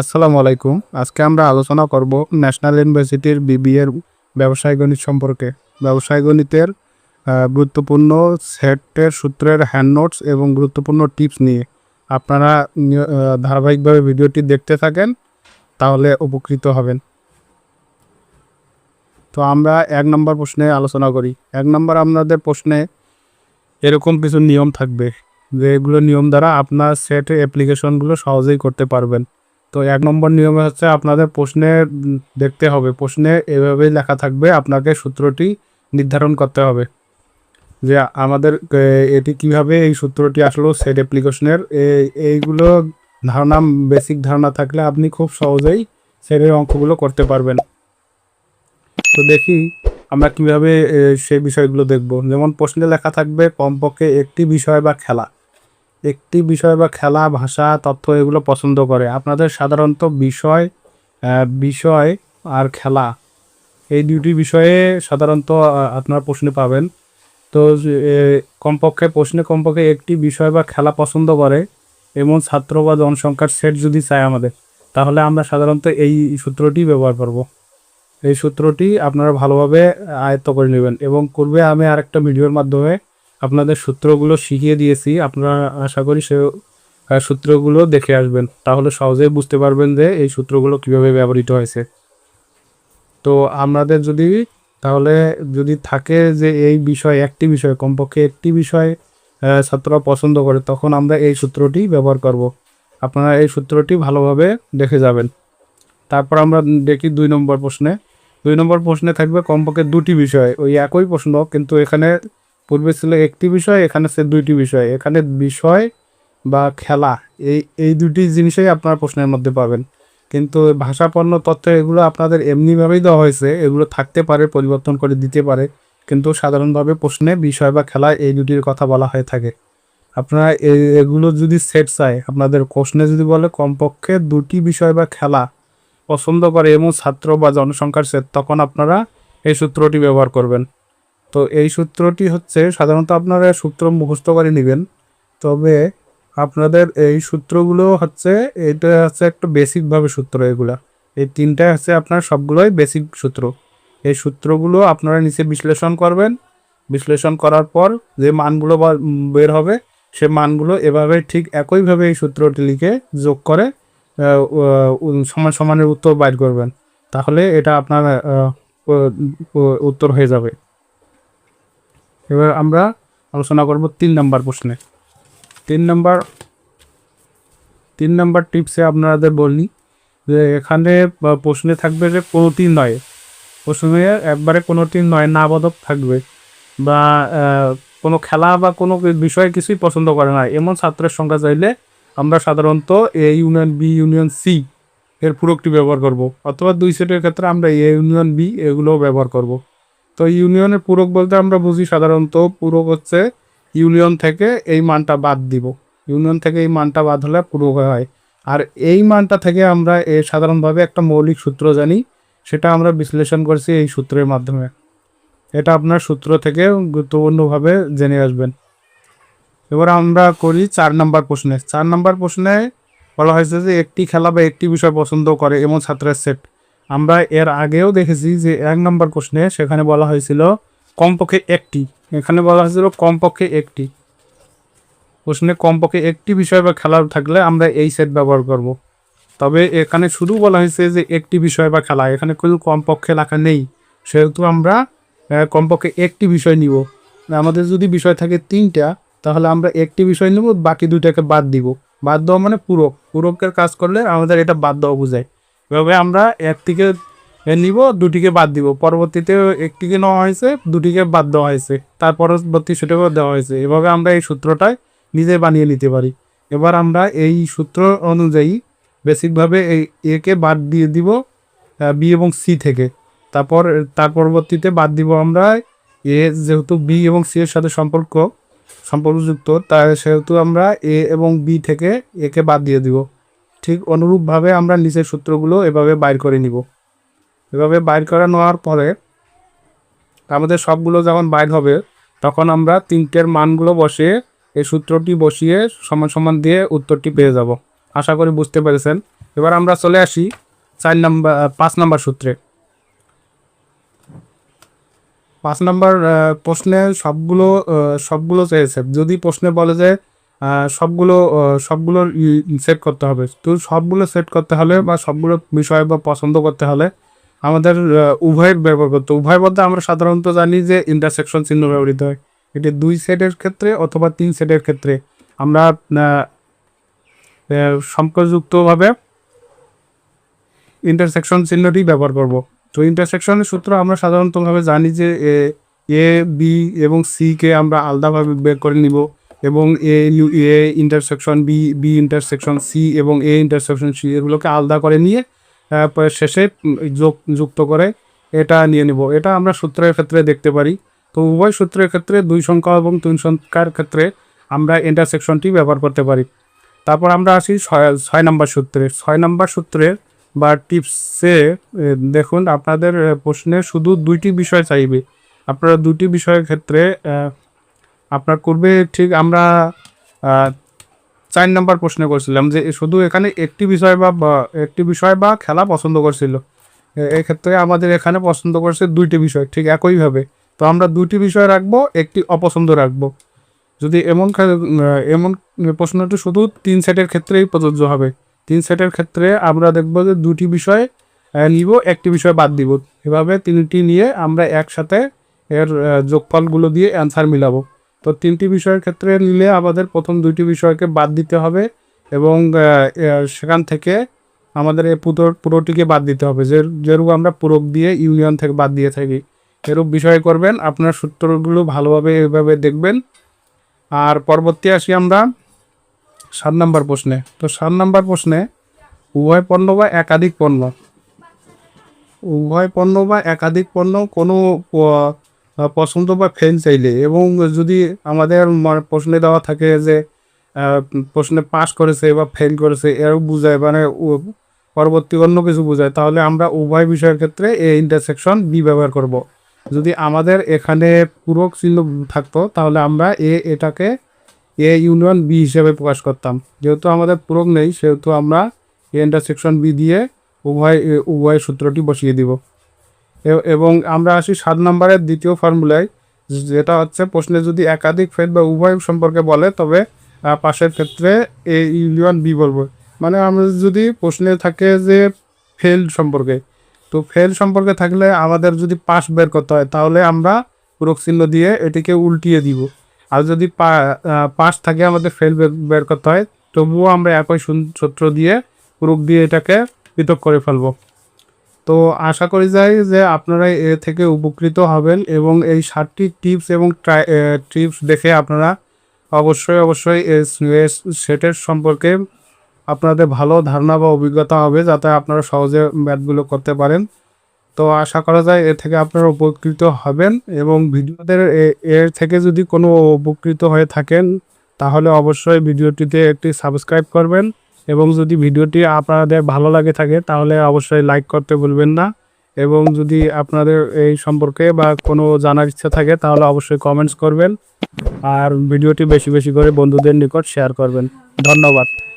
আসসালামু আলাইকুম। আজকে আমরা আলোচনা করব ন্যাশনাল ইউনিভার্সিটির বিবিএর ব্যবসায় গণিত সম্পর্কে। ব্যবসায় গণিতের গুরুত্বপূর্ণ সেটের সূত্রের হ্যান্ড নোটস এবং গুরুত্বপূর্ণ টিপস নিয়ে। আপনারা ধারাবাহিকভাবে ভিডিওটি দেখতে থাকেন, তাহলে উপকৃত হবেন। তো আমরা এক নম্বর প্রশ্নে আলোচনা করি। এক নম্বর আপনাদের প্রশ্নে এরকম কিছু নিয়ম থাকবে যেগুলো নিয়ম দ্বারা আপনার সেট অ্যাপ্লিকেশনগুলো সহজেই করতে পারবেন। তো এক নম্বর নিয়মে হচ্ছে আপনাদের প্রশ্নে দেখতে হবে। প্রশ্নে এভাবেই লেখা থাকবে, আপনাকে সূত্রটি নির্ধারণ করতে হবে। যে আমাদের এটি কীভাবে এই সূত্রটি আসলো সেট অ্যাপ্লিকেশনের এইগুলো ধারণা বেসিক ধারণা থাকলে আপনি খুব সহজেই সেটের অঙ্কগুলো করতে পারবেন। তো দেখি আমরা কীভাবে সেই বিষয়গুলো দেখব। যেমন প্রশ্নে লেখা থাকবে, কমপক্ষে একটি বিষয় বা খেলা। একটি বিষয় বা খেলা, ভাষা তথ্য এগুলো পছন্দ করে। আপনাদের সাধারণত বিষয় বিষয় আর খেলা এই দুটি বিষয়ে সাধারণত আপনারা প্রশ্নে পাবেন। তো কমপক্ষে, প্রশ্নে কমপক্ষে একটি বিষয় বা খেলা পছন্দ করে, এমন ছাত্র বা জনসংখ্যার সেট যদি চায় আমাদের, তাহলে আমরা সাধারণত এই সূত্রটি ব্যবহার করব। এই সূত্রটি আপনারা ভালোভাবে আয়ত্ত করে নেবেন এবং পূর্বে আমি আরেকটা ভিডিওর মাধ্যমে। আপনাদের সূত্রগুলো শিখিয়ে দিয়েছি। আপনারা আশা করি সে সূত্রগুলো দেখে আসবেন। তাহলে সহজেই বুঝতে পারবেন যে এই সূত্রগুলো কীভাবে ব্যবহৃত হয়েছে। তো আমাদের যদি, তাহলে যদি থাকে যে এই বিষয় একটি বিষয়, কমপক্ষে একটি বিষয় ছাত্ররা পছন্দ করে, তখন আমরা এই সূত্রটি ব্যবহার করব। আপনারা এই সূত্রটি ভালোভাবে দেখে যাবেন। তারপর আমরা দেখি দুই নম্বর প্রশ্নে। দুই নম্বর প্রশ্নে থাকবে কমপক্ষে দুটি বিষয়, ওই একই প্রশ্ন, কিন্তু এখানে পূর্বে ছিল একটি বিষয়, এখানে সে দুইটি বিষয়। এখানে বিষয় বা খেলা, এই এই দুটি জিনিসই আপনার প্রশ্নের মধ্যে পাবেন। কিন্তু ভাষাপন্ন তথ্য, এগুলো আপনাদের এমনিভাবেই দেওয়া হয়েছে। এগুলো থাকতে পারে, পরিবর্তন করে দিতে পারে। কিন্তু সাধারণভাবে প্রশ্নে বিষয় বা খেলা এই দুটির কথা বলা হয়ে থাকে। আপনারা এগুলো যদি সেট চায়, আপনাদের প্রশ্নে যদি বলে, কমপক্ষে দুটি বিষয় বা খেলা পছন্দ করে এমন ছাত্র বা জনসংখ্যার সেট তখন আপনারা এই সূত্রটি ব্যবহার করবেন। তো এই সূত্রটি হচ্ছে, সাধারণত আপনারা সূত্র মুখস্থ করে নেবেন। তবে আপনাদের এই সূত্রগুলো হচ্ছে, এটা হচ্ছে একটা বেসিকভাবে সূত্র এগুলা। এই তিনটা হচ্ছে আপনার সবগুলোই বেসিক সূত্র। এই সূত্রগুলো আপনারা নিচে বিশ্লেষণ করবেন। বিশ্লেষণ করার পর যে মানগুলো বের হবে, সে মানগুলো এভাবে ঠিক একইভাবে এই সূত্রটি লিখে যোগ করে সমান সমানের উত্তর বাইর করবেন। তাহলে এটা আপনার উত্তর হয়ে যাবে। এবার আমরা আলোচনা করব তিন নাম্বার প্রশ্নে। তিন নাম্বার তিন নাম্বার টিপসে আপনাদের বলি যে এখানে প্রশ্নে থাকবে যে কোনোটি নয়। প্রশ্নে একবারে কোনোটি নয় না থাকবে বা কোনো খেলা বা কোনো বিষয়ে কিছুই পছন্দ করে না। এমন ছাত্রের সংখ্যা চাইলে আমরা সাধারণত A union B union C এর পুরকটি ব্যবহার করব। অথবা দুই সেটের ক্ষেত্রে আমরা এ ইউনিয়ন বি এগুলোও ব্যবহার করব। তো ইউনিয়নের পূরক বলতে আমরা বুঝি সাধারণত পূরক হচ্ছে ইউনিয়ন থেকে এই মানটা বাদ দিব। ইউনিয়ন থেকে এই মানটা বাদ হলে পূরক হয় আর এই মানটা থেকে আমরা এ সাধারণভাবে একটা মৌলিক সূত্র জানি, সেটা আমরা বিশ্লেষণ করছি এই সূত্রের মাধ্যমে। এটা আপনার সূত্র থেকে গুরুত্বপূর্ণভাবে জেনে আসবেন। এবার আমরা করি চার নাম্বার প্রশ্নে। চার নাম্বার প্রশ্নে বলা হয়েছে যে একটি খেলা বা একটি বিষয় পছন্দ করে, এমন ছাত্রের সেট আমরা এর আগেও দেখেছি যে এক নম্বর প্রশ্নে সেখানে বলা হয়েছিল কমপক্ষে একটি। এখানে বলা হয়েছিল কমপক্ষে একটি। প্রশ্নে কমপক্ষে একটি বিষয় বা খেলা থাকলে আমরা এই সেট ব্যবহার করব। তবে এখানে শুধু বলা হয়েছে যে একটি বিষয় বা খেলা। এখানে কোনো কমপক্ষে লেখা নেই। সেহেতু আমরা কমপক্ষে একটি বিষয় নিব। আমাদের যদি বিষয় থাকে তিনটা, তাহলে আমরা একটি বিষয় নেব, বাকি দুইটাকে বাদ দিব। বাদ দেওয়া মানে পূরক। পূরকের কাজ করলে আমাদের এটা বাদ দেওয়া বোঝায়। এভাবে আমরা একটিকে নিব, দুটিকে বাদ দিব। পরবর্তীতে একটিকে নেওয়া হয়েছে, দুটিকে বাদ দেওয়া হয়েছে। তার পরবর্তী সেটাকেও দেওয়া হয়েছে। এভাবে আমরা এই সূত্রটাই নিজে বানিয়ে নিতে পারি। এবার আমরা এই সূত্র অনুযায়ী বেসিকভাবে এই একে বাদ দিয়ে দিব বি এবং সি থেকে। তারপর, তার পরবর্তীতে বাদ দিব আমরা এ, যেহেতু বি এবং সি এর সাথে সম্পর্ক, সম্পর্কযুক্ত, তাই সেহেতু আমরা এ এবং বি থেকে একে বাদ দিয়ে দিব। ঠিক অনুরূপভাবে আমরা নিচের সূত্রগুলো এভাবে বাইর করে নিব। এভাবে বাইর করা নেওয়ার পরে আমাদের সবগুলো যখন বাইর হবে, তখন আমরা তিনটের মানগুলো বসিয়ে এই সূত্রটি বসিয়ে সমান সমান দিয়ে উত্তরটি পেয়ে যাব। আশা করি বুঝতে পেরেছেন। এবার আমরা চলে আসি চার নাম্বার পাঁচ নাম্বার সূত্রে। পাঁচ নাম্বার প্রশ্নে সবগুলো সবগুলো চেয়েছে। যদি প্রশ্নে বলে যে সবগুলো সবগুলো সেট করতে হবে। তো সবগুলো সেট করতে হলে বা সবগুলো বিষয় বা পছন্দ করতে হলে আমাদের উভয়ের ব্যবহার করতে উভয় বলতে আমরা সাধারণত জানি যে ইন্টারসেকশন চিহ্ন ব্যবহৃত হয়। এটি দুই সেটের ক্ষেত্রে অথবা তিন সেটের ক্ষেত্রে। আমরা সম্পর্কযুক্তভাবে ইন্টারসেকশন চিহ্নটি ব্যবহার করব। তো ইন্টারসেকশনের সূত্র আমরা সাধারণতভাবে জানি যে এ বি এবং সি কে আমরা আলাদাভাবে বের করে নিব। এবং A A intersection B B intersection C এবং এ ইন্টারসেকশন সি এগুলোকে আলাদা করে নিয়ে শেষে যোগ, যুক্ত করে এটা নিয়ে নিব। এটা আমরা সূত্রের ক্ষেত্রে দেখতে পারি। তো উভয় সূত্রের ক্ষেত্রে দুই সংখ্যা এবং তিন সংখ্যার ক্ষেত্রে আমরা ইন্টারসেকশনটি ব্যবহার করতে পারি। তারপর আমরা আসি ছয় নম্বর সূত্রে। ছয় নম্বর সূত্রের বা টিপসে দেখুন আপনাদের প্রশ্নে শুধু দুইটি বিষয় চাইবে। আপনারা দুটি বিষয়ের ক্ষেত্রে আপনার করবে ঠিক আমরা চার নম্বর প্রশ্নে করছিলাম যে শুধু এখানে একটি বিষয় বা একটি বিষয় বা খেলা পছন্দ করছিল। এক্ষেত্রে আমাদের এখানে পছন্দ করছে দুইটি বিষয়, ঠিক একইভাবে তো আমরা দুইটি বিষয় রাখব, একটি অপছন্দ রাখব। যদি এমন এমন প্রশ্নটি শুধু তিন সেটের ক্ষেত্রেই প্রযোজ্য হবে। তিন সেটের ক্ষেত্রে আমরা দেখব যে দুটি বিষয় নিব, একটি বিষয় বাদ দিব। এভাবে তিনটি নিয়ে আমরা একসাথে এর যোগফলগুলো দিয়ে অ্যান্সার মিলাবো। তো তিনটি বিষয়ের ক্ষেত্রে নিলে আমাদের প্রথম দুইটি বিষয়কে বাদ দিতে হবে এবং সেখান থেকে আমাদের এই পুরো পুরোটিকে বাদ দিতে হবে। যে, যেরূপ আমরা পুরক দিয়ে ইউনিয়ন থেকে বাদ দিয়ে থাকি, এরূপ বিষয় করবেন, আপনার সূত্রগুলো ভালোভাবে এভাবে দেখবেন। আর পরবর্তী আসি আমরা সাত নাম্বার প্রশ্নে। তো সাত নাম্বার প্রশ্নে, উভয় পণ্য বা একাধিক পণ্য? উভয় পণ্য বা একাধিক পণ্য কোনো পছন্দ বা ফেল চাইলে এবং যদি আমাদের প্রশ্নে দেওয়া থাকে যে প্রশ্নে পাস করেছে বা ফেল করেছে, এরও বোঝায় মানে পরবর্তী অন্য কিছু বোঝায়, তাহলে আমরা উভয় বিষয়ের ক্ষেত্রে এই ইন্টারসেকশন বি ব্যবহার করব। যদি আমাদের এখানে পূরক চিহ্ন থাকতো, তাহলে আমরা এ, এটাকে এ ইউনিয়ন বি হিসেবে প্রকাশ করতাম। যেহেতু আমাদের পূরক নেই, সেহেতু আমরা এ ইন্টারসেকশন বি দিয়ে উভয় উভয় সূত্রটি বসিয়ে দিব। এবং আমরা আসি সাত নম্বরের দ্বিতীয় ফর্মুলায়, যেটা হচ্ছে প্রশ্নে যদি একাধিক ফেল বা উভয় সম্পর্কে বলে, তবে পাশের ক্ষেত্রে এ ইউনিয়ন বি বলব। মানে আমরা যদি প্রশ্নে থাকে যে ফেল সম্পর্কে, তো ফেল সম্পর্কে থাকলে আমাদের যদি পাস বের করতে হয়, তাহলে আমরা পূরক চিহ্ন দিয়ে এটিকে উল্টিয়ে দিব। আর যদি পাস থাকে আমাদের ফেল বের করতে হয়, তবুও আমরা একই সূত্র দিয়ে পূরক দিয়ে এটাকে পৃথক করে ফেলব। তো আশা করি যাই যে আপনারা এ থেকে উপকৃত হবেন এবং এই সাতটি টিপস এবং টিপস দেখে আপনারা অবশ্যই অবশ্যই সেটের সম্পর্কে আপনাদের ভালো ধারণা বা অভিজ্ঞতা হবে যাতে আপনারা সহজে ম্যাথগুলো করতে পারেন। তো আশা করা যায় এর থেকে আপনারা উপকৃত হবেন এবং ভিডিওদের এর থেকে যদি কোনো উপকৃত হয়ে থাকেন তাহলে অবশ্যই ভিডিওটিতে একটি সাবস্ক্রাইব করবেন। এবং যদি ভিডিওটি আপনাদের ভালো লাগে থাকে, তাহলে অবশ্যই লাইক করতে ভুলবেন না। এবং যদি আপনাদের এই সম্পর্কে বা কোনো জানার ইচ্ছা থাকে, তাহলে অবশ্যই কমেন্টস করবেন। আর ভিডিওটি বেশি বেশি করে বন্ধুদের নিকট শেয়ার করবেন। ধন্যবাদ।